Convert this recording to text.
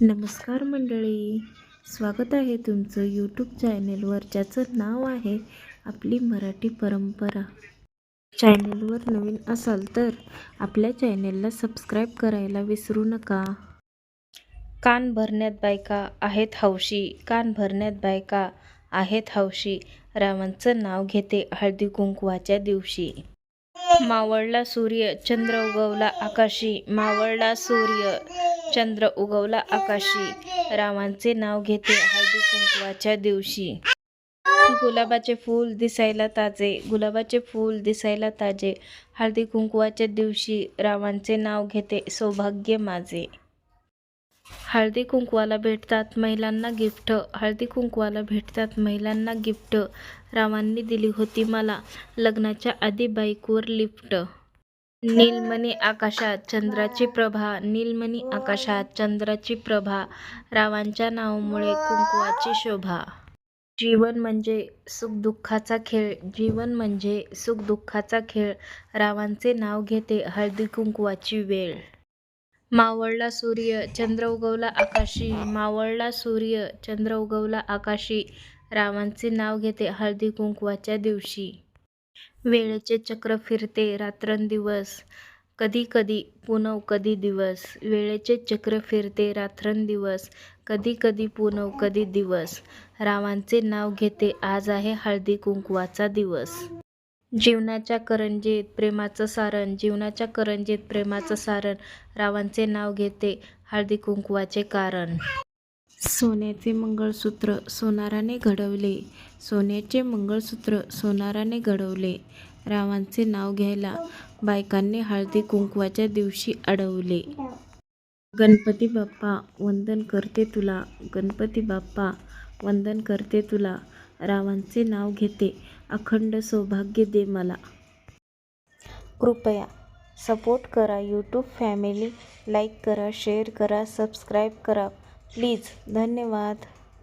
नमस्कार मंडळी. स्वागत आहे तुमचं यूट्यूब चॅनेलवर ज्याचं नाव आहे आपली मराठी परंपरा. चॅनेलवर नवीन असाल तर आपल्या चॅनेलला सबस्क्राईब करायला विसरू नका. कान भरण्यात बायका आहेत हौशी. कान भरण्यात बायका आहेत हौशी. रावांचं नाव घेते हळदी कुंकवाच्या दिवशी. मावळला सूर्य चंद्र उगवला आकाशी. मावळला सूर्य चंद्र उगवला आकाशी. रावांचे नाव घेते हळदी कुंकवाच्या दिवशी. गुलाबाचे फूल दिसायला ताजे. गुलाबाचे फूल दिसायला ताजे. हळदी कुंकवाच्या दिवशी रावांचे नाव घेते सौभाग्य माझे. हळदी कुंकवाला भेटतात महिलांना गिफ्ट. हळदी कुंकवाला भेटतात महिलांना गिफ्ट. रावांनी दिली होती मला लग्नाच्या आधी बाईकवर लिफ्ट. नीलमणी आकाशात चंद्राची प्रभा नीलमणी आकाशात चंद्राची प्रभा रावांच्या नावामुळे कुंकवाची शोभा. जीवन म्हणजे सुखदुःखाचा खेळ जीवन म्हणजे सुखदुःखाचा खेळ. रावांचे नाव घेते हळदी कुंकवाची वेळ. मावळला सूर्य चंद्र उगवला आकाशी. मावळला सूर्य चंद्र उगवला आकाशी. रावांचे नाव घेते हळदी कुंकवाच्या दिवशी. वेळेचे चक्र फिरते रात्रंदिवस. कधी कधी पुनव कधी दिवस. वेळेचे चक्र फिरते रात्रंदिवस. कधी कधी पुनव कधी दिवस. रावांचे नाव घेते आज आहे हळदी कुंकवाचा दिवस. जीवनाच्या करंजीत प्रेमाचं सारण. जीवनाच्या करंजीत प्रेमाचं सारण. रावांचे नाव घेते हळदी कुंकवाचे कारण. सोन्याचे मंगळसूत्र सोनाराने घडवले. सोन्याचे मंगळसूत्र सोनाराने घडवले. रावांचे नाव घ्यायला बायकांनी हळदी कुंकवाच्या दिवशी अडवले. गणपती बाप्पा वंदन करते तुला. गणपती बाप्पा वंदन करते तुला. रावांचे नाव घेते. अखंड सौभाग्य दे मला. कृपया सपोर्ट करा यूट्यूब फॅमिली. लाईक करा शेअर करा सबस्क्राईब करा. प्लीज धन्यवाद.